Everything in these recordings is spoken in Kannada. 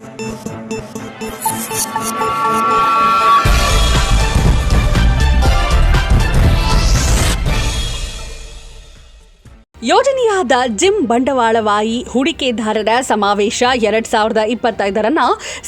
you ಯೋಜನೆಯಾದ ಜಿಮ್ ಬಂಡವಾಳವಾಯಿ ಹೂಡಿಕೆದಾರರ ಸಮಾವೇಶ ಎರಡ್ ಸಾವಿರದ ಇಪ್ಪತ್ತೈದರನ್ನ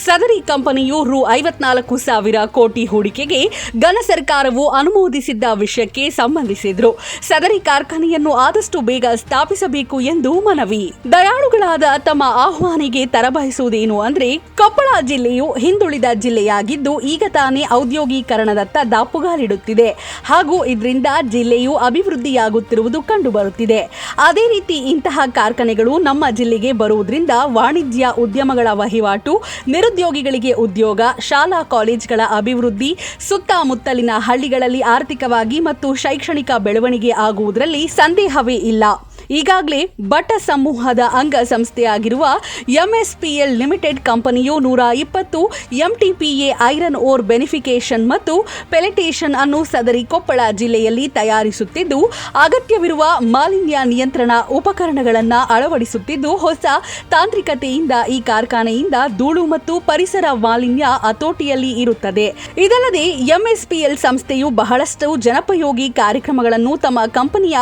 ಸದರಿ ಕಂಪನಿಯು ರು ಐವತ್ನಾಲ್ಕು ಸಾವಿರ ಕೋಟಿ ಹೂಡಿಕೆಗೆ ಘನ ಸರ್ಕಾರವು ಅನುಮೋದಿಸಿದ್ದ ವಿಷಯಕ್ಕೆ ಸಂಬಂಧಿಸಿದ್ರು. ಸದರಿ ಕಾರ್ಖಾನೆಯನ್ನು ಆದಷ್ಟು ಬೇಗ ಸ್ಥಾಪಿಸಬೇಕು ಎಂದು ಮನವಿ. ದಯಾಳುಗಳಾದ ತಮ್ಮ ಆಹ್ವಾನಿಗೆ ತರಬಯಸುವುದೇನು ಅಂದ್ರೆ ಕೊಪ್ಪಳ ಜಿಲ್ಲೆಯು ಹಿಂದುಳಿದ ಜಿಲ್ಲೆಯಾಗಿದ್ದು ಈಗ ತಾನೇ ಔದ್ಯೋಗೀಕರಣದತ್ತ ದಾಪುಗಾಲಿಡುತ್ತಿದೆ. ಹಾಗೂ ಇದರಿಂದ ಜಿಲ್ಲೆಯು ಅಭಿವೃದ್ಧಿಯಾಗುತ್ತಿರುವುದು ಕಂಡುಬರುತ್ತಿದೆ. ಅದೇ ರೀತಿ ಇಂತಹ ಕಾರ್ಖಾನೆಗಳು ನಮ್ಮ ಜಿಲ್ಲೆಗೆ ಬರುವುದರಿಂದ ವಾಣಿಜ್ಯ ಉದ್ಯಮಗಳ ವಹಿವಾಟು, ನಿರುದ್ಯೋಗಿಗಳಿಗೆ ಉದ್ಯೋಗ, ಶಾಲಾ ಕಾಲೇಜುಗಳ ಅಭಿವೃದ್ಧಿ, ಸುತ್ತಮುತ್ತಲಿನ ಹಳ್ಳಿಗಳಲ್ಲಿ ಆರ್ಥಿಕವಾಗಿ ಮತ್ತು ಶೈಕ್ಷಣಿಕ ಬೆಳವಣಿಗೆ ಆಗುವುದರಲ್ಲಿ ಸಂದೇಹವೇ ಇಲ್ಲ. ಈಗಾಗಲೇ ಬಟ ಸಮೂಹದ ಅಂಗ ಸಂಸ್ಥೆಯಾಗಿರುವ ಎಂಎಸ್ಪಿಎಲ್ ಲಿಮಿಟೆಡ್ ಕಂಪನಿಯು ನೂರ ಇಪ್ಪತ್ತು ಎಂಟಿಪಿಎ ಐರನ್ ಓರ್ ಬೆನಿಫಿಕೇಶನ್ ಮತ್ತು ಪೆಲೆಟೇಷನ್ ಅನ್ನು ಸದರಿ ಕೊಪ್ಪಳ ಜಿಲ್ಲೆಯಲ್ಲಿ ತಯಾರಿಸುತ್ತಿದ್ದು, ಅಗತ್ಯವಿರುವ ಮಾಲಿನ್ಯ ನಿಯಂತ್ರಣ ಉಪಕರಣಗಳನ್ನು ಅಳವಡಿಸುತ್ತಿದ್ದು, ಹೊಸ ತಾಂತ್ರಿಕತೆಯಿಂದ ಈ ಕಾರ್ಖಾನೆಯಿಂದ ಧೂಳು ಮತ್ತು ಪರಿಸರ ಮಾಲಿನ್ಯ ಹತೋಟಿಯಲ್ಲಿ ಇರುತ್ತದೆ. ಇದಲ್ಲದೆ, ಎಂಎಸ್ಪಿಎಲ್ ಸಂಸ್ಥೆಯು ಬಹಳಷ್ಟು ಜನಪಯೋಗಿ ಕಾರ್ಯಕ್ರಮಗಳನ್ನು ತಮ್ಮ ಕಂಪನಿಯ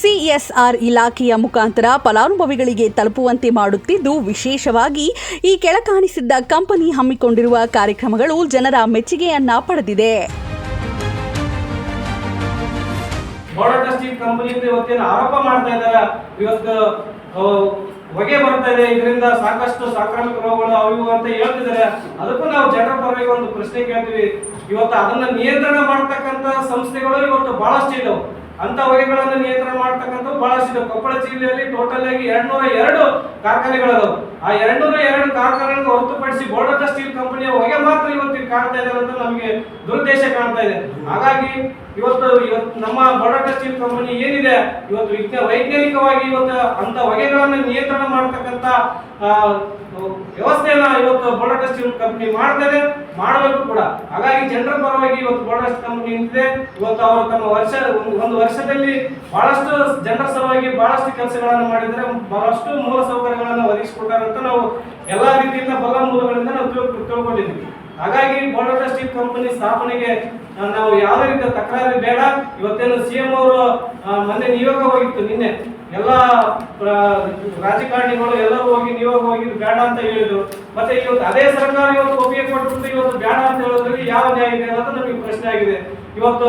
ಸಿಎಸ್ಆರ್ ಇಲಾಖೆಯ ಮುಖಾಂತರ ಫಲಾನುಭವಿಗಳಿಗೆ ತಲುಪುವಂತೆ ಮಾಡುತ್ತಿದ್ದು, ವಿಶೇಷವಾಗಿ ಈ ಕೆಳಕಾಣಿಸಿದ್ದ ಕಂಪನಿ ಹಮ್ಮಿಕೊಂಡಿರುವ ಕಾರ್ಯಕ್ರಮಗಳು ಜನರ ಮೆಚ್ಚುಗೆಯನ್ನ ಪಡೆದಿದೆ. ಆರೋಪ ಇವತ್ತು ಹೊಗೆ ಬರ್ತಾ ಇದೆ. ಇದರಿಂದ ಸಾಕಷ್ಟು ಸಾಂಕ್ರಾಮಿಕ ರೋಗಗಳು ಅವು ಅಂತ ಹೇಳ್ತಿದ್ದಾರೆ. ಅದಕ್ಕೂ ನಾವು ಜನರ ಪರವಾಗಿ ಒಂದು ಪ್ರಶ್ನೆ ಕೇಳ್ತೀವಿ. ಇವತ್ತು ಅದನ್ನ ನಿಯಂತ್ರಣ ಮಾಡತಕ್ಕಂತ ಸಂಸ್ಥೆಗಳು ಇವತ್ತು ಬಹಳಷ್ಟು ಇದಾವೆ. ಅಂತ ಹೊಗೆಗಳನ್ನು ನಿಯಂತ್ರಣ ಮಾಡ್ತಕ್ಕಂಥದ್ದು ಬಹಳಷ್ಟು ಕೊಪ್ಪಳ ಜಿಲ್ಲೆಯಲ್ಲಿ ಟೋಟಲ್ ಆಗಿ ಎರಡ್ನೂರ ಎರಡು ಕಾರ್ಖಾನೆಗಳು ಆ ಎರಡ್ನೂರ ಎರಡು ಕಾರ್ಖಾನೆಗಳನ್ನು ಹೊರತುಪಡಿಸಿ ಬೋರ್ಡ್ ಸ್ಟೀಲ್ ಕಂಪನಿಯ ಹೊಗೆ ಮಾತ್ರ ಇವತ್ತು ಕಾಣ್ತಾ ಇದೆ ಅಂತ ನಮಗೆ ದುರುದ್ದೇಶ ಕಾಣ್ತಾ ಇದೆ. ಹಾಗಾಗಿ ಇವತ್ತು ಇವತ್ತು ನಮ್ಮ ಬಡಕ ಸ್ಟೀಲ್ ಕಂಪನಿ ಏನಿದೆ ಇವತ್ತು ವಿಜ್ಞ ವೈಜ್ಞಾನಿಕವಾಗಿ ಇವತ್ತು ಅಂತ ಹೊಗೆಗಳನ್ನು ನಿಯಂತ್ರಣ ಮಾಡ್ತಕ್ಕಂಥ ಆ, ವ್ಯವಸ್ಥೆಯನ್ನ ಇವತ್ತು ಬೋರ್ಡ್ ಸ್ಟೀಲ್ ಕಂಪನಿ ಮಾಡ್ತಾ ಮಾಡಬೇಕು ಕೂಡ. ಹಾಗಾಗಿ ಜನರ ಪರವಾಗಿ ಇವತ್ತು ಬೋರ್ಡ್ ಕಂಪನಿ ನಿಂತಿದೆ. ಇವತ್ತು ಅವರು ತಮ್ಮ ವರ್ಷ ಒಂದು- ವರ್ಷದಲ್ಲಿ ಬಹಳಷ್ಟು ಜನರ ಸಲುವಾಗಿ ಬಹಳಷ್ಟು ಕೆಲಸಗಳನ್ನು ಮಾಡಿದರೆ ಬಹಳಷ್ಟು ಮೂಲ ಸೌಕರ್ಯಗಳನ್ನು ಒದಗಿಸ್ಕೊಟ್ಟಾರಂತ ನಾವು ಎಲ್ಲಾ ರೀತಿಯಿಂದ ಬಲ ಮೂಲಗಳಿಂದ ನಾವು ತಿಳ್- ತಿಳ್ಕೊಂಡಿದ್ದೀವಿ. ಹಾಗಾಗಿ ಬೋರ್ಡ್ ಸ್ಟೀಲ್ ಕಂಪನಿ ಸ್ಥಾಪನೆಗೆ ನಾವು ಯಾವುದೇ ರೀತಿಯ ತಕರಾರು ಬೇಡ. ಇವತ್ತೇನು ಸಿಎಂ ಅವರು ಮೊನ್ನೆ ನಿಯೋಗ ಹೋಗಿತ್ತು ನಿನ್ನೆ. ಎಲ್ಲ ರಾಜಕಾರಣಿಗಳು ಎಲ್ಲರೂ ಹೋಗಿ ನಿಯೋಗ ಹೋಗಿ ಬೇಡ ಅಂತ ಹೇಳಿದ್ರು. ಮತ್ತೆ ಇವತ್ತು ಅದೇ ಸರ್ಕಾರ ಇವತ್ತು ಒಪ್ಪಿಗೆ ಕೊಟ್ಟು ಇವತ್ತು ಬೇಡ ಅಂತ ಹೇಳೋದ್ರಲ್ಲಿ ಯಾವ ನ್ಯಾಯ ಇದೆ ಅನ್ನೋದು ನಮಗೆ ಪ್ರಶ್ನೆ ಆಗಿದೆ. ಇವತ್ತು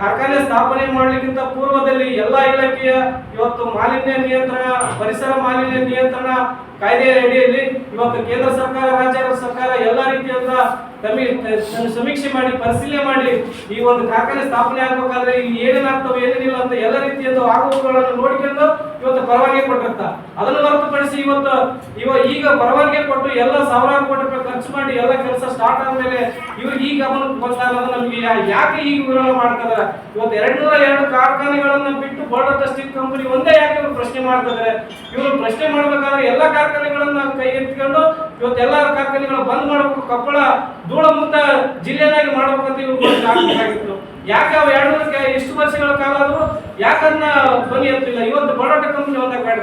ಕಾರ್ಖಾನೆ ಸ್ಥಾಪನೆ ಮಾಡಲಿಕ್ಕಿಂತ ಪೂರ್ವದಲ್ಲಿ ಎಲ್ಲಾ ಇಲಾಖೆಯ ಇವತ್ತು ಮಾಲಿನ್ಯ ನಿಯಂತ್ರಣ, ಪರಿಸರ ಮಾಲಿನ್ಯ ನಿಯಂತ್ರಣ, ಕಾಯ್ದೆಯ ಅಡಿಯಲ್ಲಿ ಇವತ್ತು ಕೇಂದ್ರ ಸರ್ಕಾರ, ರಾಜ್ಯ ಸರ್ಕಾರ ಎಲ್ಲ ರೀತಿಯಾದ ಸಮೀಕ್ಷೆ ಮಾಡಿ, ಪರಿಶೀಲನೆ ಮಾಡಿ, ಈ ಒಂದು ಕಾರ್ಖಾನೆ ಸ್ಥಾಪನೆ ಆಗ್ಬೇಕಾದ್ರೆ ಇಲ್ಲಿ ಏನೇನಾಗ್ತವೆ ಏನೇನಿಲ್ಲ ಅಂತ ಎಲ್ಲ ರೀತಿಯ ಆಗುವುಗಳನ್ನು ನೋಡಿಕೊಂಡು ಇವತ್ತು ಪರವಾನಗಿ ಕೊಟ್ಟಿರ್ತ. ಅದನ್ನು ಹೊರತುಪಡಿಸಿ ಇವತ್ತು ಇವ ಈಗ ಪರವಾನಗಿ ಕೊಟ್ಟು ಎಲ್ಲ ಸಾವಿರಾರು ಕೋಟಿ ರೂಪಾಯಿ ಖರ್ಚು ಮಾಡಿ ಎಲ್ಲ ಕೆಲಸ ಸ್ಟಾರ್ಟ್ ಆದ್ಮೇಲೆ ಇವ್ರು ಈ ಗಮನಕ್ಕೆ ಬಂದಾಗ ನಮಗೆ ಯಾಕೆ ಈಗ ವಿರೋಧ ಮಾಡ್ತಾರೆ ಇವತ್ತು ಎರಡ್ ನೂರ ಎರಡು ಕಾರ್ಖಾನೆಗಳನ್ನ ಬಿಟ್ಟು ಬೋರ್ಡ್ ಟೆಸ್ಟಿಂಗ್ ಕಂಪನಿ ಒಂದೇ ಯಾಕೆ ಇವ್ರು ಪ್ರಶ್ನೆ ಮಾಡ್ತಿದ್ದಾರೆ ಇವರು ಪ್ರಶ್ನೆ ಮಾಡ್ಬೇಕಾದ್ರೆ ಎಲ್ಲ ಕಾರ್ಖಾನೆಗಳನ್ನ ಕೈ ಎತ್ತಿಕೊಂಡು ಇವತ್ತು ಎಲ್ಲ ಕಾರ್ಖಾನೆಗಳು ಬಂದ್ ಮಾಡಬೇಕು, ಕೊಪ್ಪಳ ಧೂಳ ಜಿಲ್ಲೆನಾಗಿ ಮಾಡ್ಬೇಕಂತ ಇವ್ರು ಆಗ್ಬೇಕಾಗಿತ್ತು ಯಾಕೆ ಅವು ಎರಡು ಎಷ್ಟು ವರ್ಷಗಳ ಕಾಲ ಆದ್ರೂ ಯಾಕನ್ನ ಧ್ವನಿ ಎತ್ತಿಲ್ಲ ಇವತ್ತು ಬೋಡಾಟ ಕಂಪನಿ ಅಂತ ಬೇಡ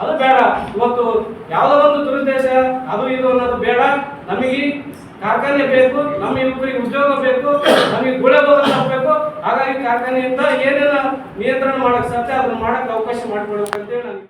ಅದು ಬೇಡ. ಇವತ್ತು ಯಾವುದೋ ಒಂದು ದುರುದ್ದೇಶ, ಅದು ಇದು ಅನ್ನೋದು ಬೇಡ. ನಮಗೆ ಕಾರ್ಖಾನೆ ಬೇಕು, ನಮ್ಮ ಯುವಕರಿಗೆ ಉದ್ಯೋಗ ಬೇಕು, ನಮಗೆ ಗುಳೆ ಬೇಕು ಹಾಗಾಗಿ ಕಾರ್ಖಾನೆಯಿಂದ ಏನೆಲ್ಲ ನಿಯಂತ್ರಣ ಮಾಡಕ್ ಸಾಧ್ಯ ಅದನ್ನ ಮಾಡಕ್ ಅವಕಾಶ ಮಾಡಿಕೊಡ್ಬೇಕಂತೇಳಿ ನಾನು